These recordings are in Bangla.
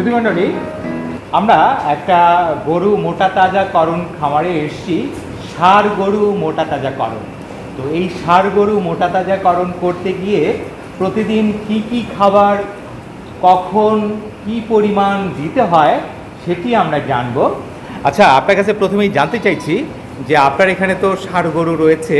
সুধীমণ্ডলী আমরা একটা গরু মোটা তাজা করণ খামারে এসেছি ষাঁড় গরু মোটা তাজা করণ। তো এই ষাঁড় গরু মোটা তাজা করণ করতে গিয়ে প্রতিদিন কি কি খাবার কখন কি পরিমাণ দিতে হয় সেটি আমরা জানব। আচ্ছা আপনার কাছে প্রথমেই জানতে চাইছি যে আপনার এখানে তো ষাঁড় গরু রয়েছে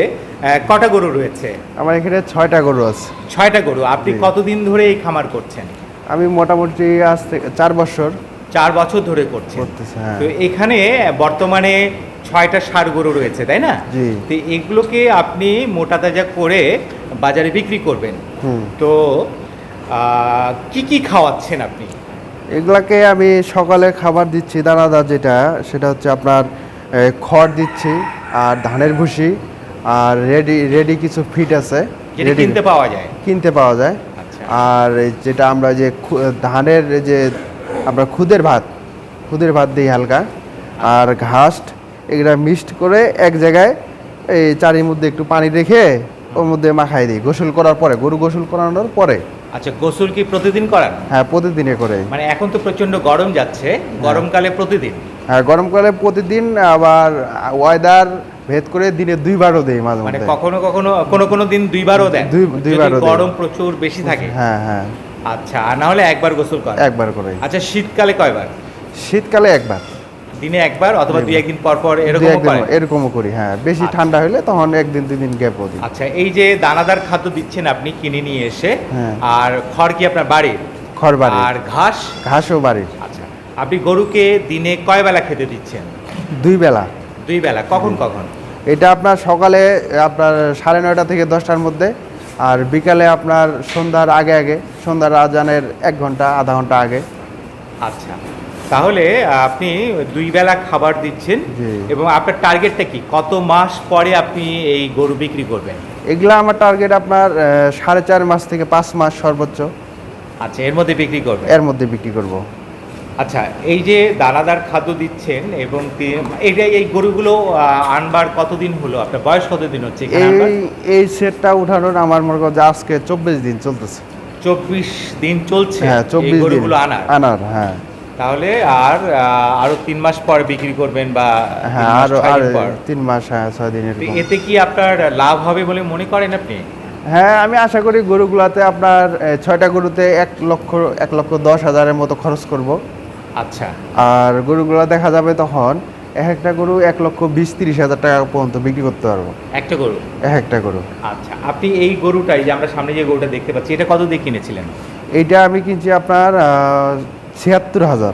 কটা গরু রয়েছে? আমার এখানে ছয়টা গরু আছে। ছয়টা গরু আপনি কতদিন ধরে এই খামার করছেন? আমি মোটামুটি আজ থেকে চার বছর চার বছর ধরে করছি হ্যাঁ। তো এখানে বর্তমানে ছয়টা সার গরু রয়েছে তাই না। তো এগুলোকে আপনি মোটা তাজা করে বাজারে বিক্রি করবেন। তো কি কি খাওয়াচ্ছেন আপনি? এগুলাকে আমি সকালে খাবার দিচ্ছি দানাদার যেটা সেটা হচ্ছে আপনার খড় দিচ্ছি আর ধানের ভুসি আর রেডি রেডি কিছু ফিট আছে। কিনতে পাওয়া যায়। কিনতে পাওয়া যায়। আর যেটা আমরা যে ধানের যে আমরা খুদের ভাত খুদের ভাত দিই হালকা আর ঘাস এগুলা মিক্সড করে এক জায়গায় এই চারির মধ্যে একটু পানি রেখে ওর মধ্যে মাখাই দিই। গোসল করার পরে গরু গোসল করানোর পরে। আচ্ছা গোসল কি প্রতিদিন করান? হ্যাঁ প্রতিদিনে করে। মানে এখন তো প্রচণ্ড গরম যাচ্ছে গরমকালে প্রতিদিন? হ্যাঁ গরমকালে প্রতিদিন আবার ওয়েদার ভেদ করে দিনে দুইবারও দেই মাঝে মানে কখনো কখনো কোনো কোনো দিন দুইবারও দেন যদি দুইবারও। গরম প্রচুর বেশি থাকে। হ্যাঁ হ্যাঁ। আচ্ছা আর না হলে একবার গোসল করেন একবার করে আচ্ছা শীতকালে কয়বার? শীতকালে একবার। দিনে একবার অথবা দুই একদিন। পর পর দুই এরকম করেন? এরকমও করি হ্যাঁ। বেশি আচ্ছা। ঠান্ডা হলে তখন একদিন দুই দিন গ্যাপও দিই। আচ্ছা এই যে দানাদার খাদ্য দিচ্ছেন আপনি কিনে নিয়ে এসে হ্যাঁ। আর খড় কি আপনার বাড়ির? খড় বাড়ি আর ঘাস? ঘাসও বাড়ির। আচ্ছা আপনি গরুকে দিনে কয় বেলা খেতে দিচ্ছেন? দুই বেলা। দুই বেলা কখন কখন? এটা আপনার সকালে আপনার সাড়ে নয়টা থেকে দশটার মধ্যে আর বিকালে আপনার সন্ধ্যার আগে আগে সন্ধ্যার আজানের এক ঘণ্টা আধা ঘণ্টা আগে। আচ্ছা। তাহলে আপনি দুই বেলা খাবার দিচ্ছেন এবং আপনার টার্গেটটা কি? কত মাস পরে আপনি এই গরু বিক্রি করবেন? এগুলো আমার টার্গেট আপনার সাড়ে চার মাস থেকে পাঁচ মাস সর্বোচ্চ। আচ্ছা এর মধ্যে বিক্রি করবেন? এর মধ্যে বিক্রি করব। আচ্ছা এই যে দানাদার খাদ্য দিচ্ছেন এবং এইটা এই গরুগুলো আনবার কতদিন হলো? আপনার বয়স কতদিন হচ্ছে এই এই সেটটা উঠানোর আমার মনে করো আজকে চব্বিশ দিন চলতেছে। চব্বিশ দিন চলছে হ্যাঁ চব্বিশ গরুগুলো আনার? আনার হ্যাঁ। তাহলে আর আরও তিন মাস পর বিক্রি করবেন বা হ্যাঁ আরও আর তিন মাস হ্যাঁ ছয় দিন তো এরকম এতে কি আপনার লাভ হবে বলে মনে করেন আপনি? হ্যাঁ আমি আশা করি গরুগুলাতে আপনার ছয়টা গরুতে এক লক্ষ এক লক্ষ দশ হাজারের মতো খরচ করব। আচ্ছা। আর গরুগুলো দেখা যাবে তখন এক একটা গরু এক লক্ষ বিশ তিরিশ হাজার টাকা পর্যন্ত বিক্রি করতে পারব। একটা গরু? এক একটা গরু। আচ্ছা আপনি এই গরুটাই যে আমরা সামনে যে গরুটা দেখতে পাচ্ছি এটা কত দিয়ে কিনেছিলেন? এইটা আমি কিনছি আপনার ছিয়াত্তর হাজার।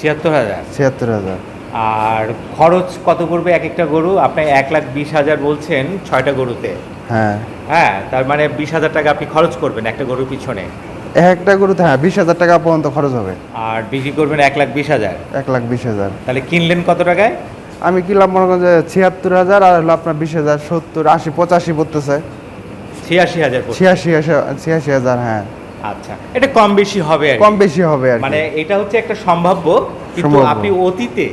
ছিয়াত্তর হাজার? ছিয়াত্তর হাজার। আর খরচ কত করবে এক একটা গরু? আপনি এক লাখ বিশ হাজার বলছেন ছয়টা গরুতে। হ্যাঁ। হ্যাঁ তার মানে বিশ হাজার টাকা আপনি খরচ করবেন একটা গরুর পিছনে। একটা গরুতে হ্যাঁ বিশ হাজার টাকা পর্যন্ত খরচ হবে আর বিক্রি করবেন এক লাখ বিশ হাজার এক লাখ বিশ হাজার তাহলে কিনলেন কত টাকায় আমি কিনলাম মনে করেন যে ছিয়াত্তর হাজার আর হলো আপনার বিশ হাজার সত্তর আশি পঁচাশি পড়তেছে ছিয়াশি হাজার। ছিয়াশি ছিয়াশি হাজার হ্যাঁ আচ্ছা এটা কম বেশি হবে আর কি। কম বেশি হবে আর কি। মানে এটা হচ্ছে একটা সম্ভাব্য কিন্তু সম্ভাব্য। আপনি অতীতে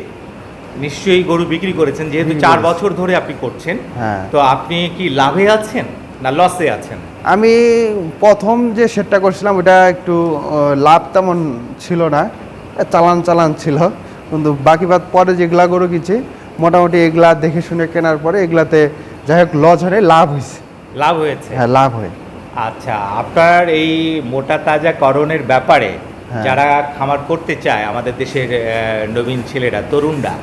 নিশ্চয়ই গরু বিক্রি করেছেন যেহেতু বিক্রি চার করেছি। বছর ধরে আপনি করছেন হ্যাঁ তো আপনি কি লাভে আছেন না লসে আছেন আমি প্রথম যে সেটটা করছিলাম ওটা একটু লাভ তেমন ছিল না। চালান চালান ছিল। কিন্তু বাকি বাদ পরে যেগুলা গরু কিনছি মোটামুটি এগুলা দেখে শুনে কেনার পরে এগুলাতে যাই হোক লজ হলে লাভ হয়েছে। লাভ হয়েছে? হ্যাঁ লাভ হয়। আচ্ছা আপনার এই মোটা তাজা করণের ব্যাপারে হ্যাঁ। যারা খামার করতে চায় আমাদের দেশের নবীন ছেলেরা তরুণরা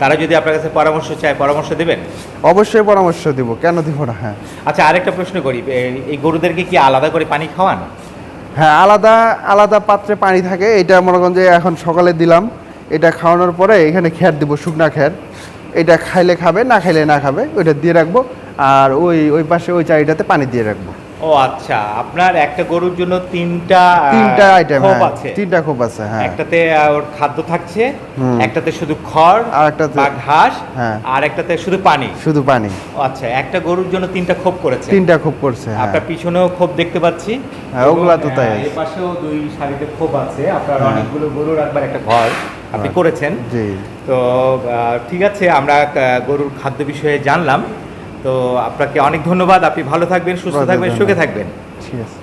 তারা যদি আপনার কাছে পরামর্শ চায় পরামর্শ দেবেন? অবশ্যই পরামর্শ দিব। কেন দিব না? হ্যাঁ। আচ্ছা আরেকটা প্রশ্ন করি। এই গরুদেরকে কি আলাদা করে পানি খাওয়ান? হ্যাঁ আলাদা আলাদা পাত্রে পানি থাকে। এটা মনে করেন যে এখন সকালে দিলাম। এটা খাওয়ানোর পরে এখানে খ্যার দিব শুকনা খ্যার। এটা খাইলে খাবে না খাইলে না খাবে ওইটা দিয়ে রাখব। আর ওই ওই পাশে ওই চারিটাতে পানি দিয়ে রাখব। ও আচ্ছা আপনার একটা গরুর জন্য তিনটা তিনটা আইটেম খোপ হ্যাঁ আছে। তিনটা খোপ আছে হ্যাঁ। একটাতে ওর খাদ্য থাকছে একটাতে শুধু খড় আর একটাতে- ঘাস হ্যাঁ। আর একটাতে শুধু পানি। শুধু পানি। আচ্ছা একটা গরুর জন্য তিনটা খোপ করেছে। তিনটা খোপ করছে হ্যাঁ। আপনার পিছনেও খোপ দেখতে পাচ্ছি। হ্যাঁ, ওগুলা তো তাই আহ, আছে। এ পাশেও দুই সারিতে খোপ আছে। আপনার। অনেকগুলো গরু রাখবার একটা ঘর আপনি। করেছেন। জি। তো ঠিক আছে আমরা গরুর খাদ্য বিষয়ে জানলাম। তো আপনাকে অনেক ধন্যবাদ। আপনি ভালো থাকবেন সুস্থ থাকবেন সুখে থাকবেন। ঠিক আছে।